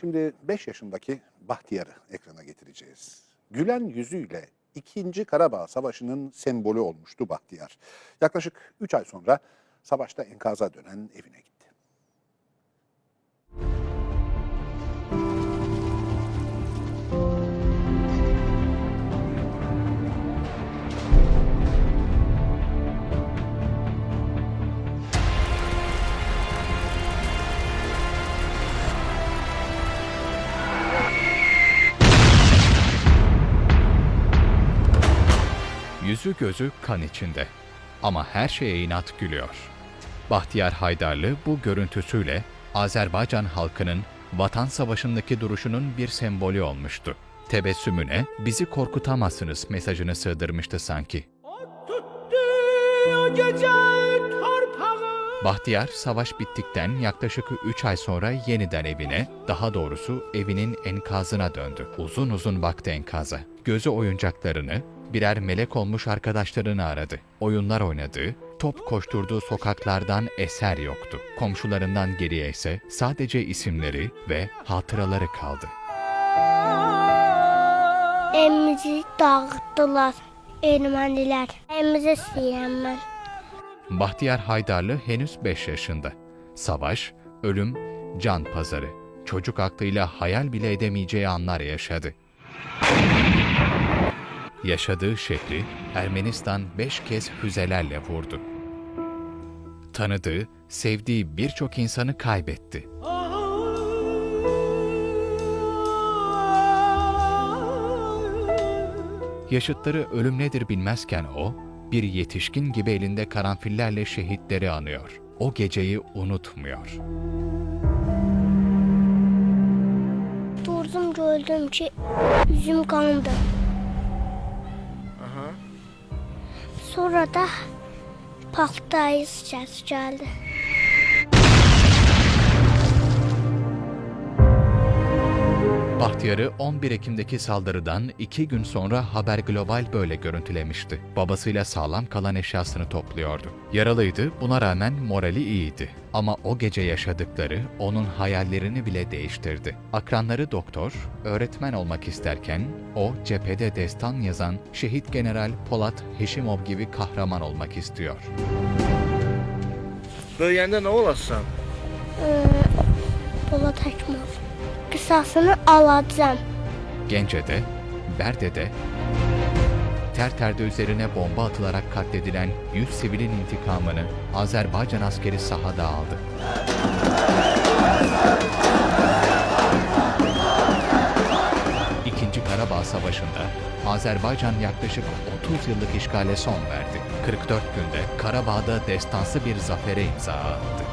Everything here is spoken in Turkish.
Şimdi 5 yaşındaki Bahtiyar'ı ekrana getireceğiz. Gülen yüzüyle 2. Karabağ Savaşı'nın sembolü olmuştu Bahtiyar. Yaklaşık 3 ay sonra savaşta enkaza dönen evine gitti. Yüzü gözü kan içinde. Ama her şeye inat gülüyor. Bahtiyar Haydarlı bu görüntüsüyle Azerbaycan halkının Vatan Savaşı'ndaki duruşunun bir sembolü olmuştu. Tebessümüne bizi korkutamazsınız mesajını sığdırmıştı sanki. Bahtiyar savaş bittikten yaklaşık 3 ay sonra yeniden evine, daha doğrusu evinin enkazına döndü. Uzun uzun baktı enkaza. Gözü oyuncaklarını, birer melek olmuş arkadaşlarını aradı. Oyunlar oynadı, top koşturduğu sokaklardan eser yoktu. Komşularından geriye ise sadece isimleri ve hatıraları kaldı. Evimizi dağıttılar ermənilər. Evimizi istəyirəm mən. Bahtiyar Haydarlı henüz 5 yaşında. Savaş, ölüm, can pazarı. Çocuk aklıyla hayal bile edemeyeceği anlar yaşadı. Yaşadığı şehri Ermenistan beş kez füzelerle vurdu. Tanıdığı, sevdiği birçok insanı kaybetti. Yaşıtları ölüm nedir bilmezken o, bir yetişkin gibi elinde karanfillerle şehitleri anıyor. O geceyi unutmuyor. Durdum gördüm ki yüzüm qandı. Sonra da partlayış səsi gəldi. Bahtiyar'ı 11 Ekim'deki saldırıdan iki gün sonra Haber Global böyle görüntülemişti. Babasıyla sağlam kalan eşyasını topluyordu. Yaralıydı, buna rağmen morali iyiydi. Ama o gece yaşadıkları onun hayallerini bile değiştirdi. Akranları doktor, öğretmen olmak isterken o cephede destan yazan şehit general Polat Heşimov gibi kahraman olmak istiyor. Böyüyəndə nə olasan? Polat Həkimov. Qısasını alacağam. Gence'de, Berde'de, Terter'de üzerine bomba atılarak katledilen 100 sivilin intikamını Azerbaycan askeri sahada aldı. İkinci Karabağ Savaşı'nda Azerbaycan yaklaşık 30 yıllık işgale son verdi. 44 günde Karabağ'da destansı bir zafere imza attı.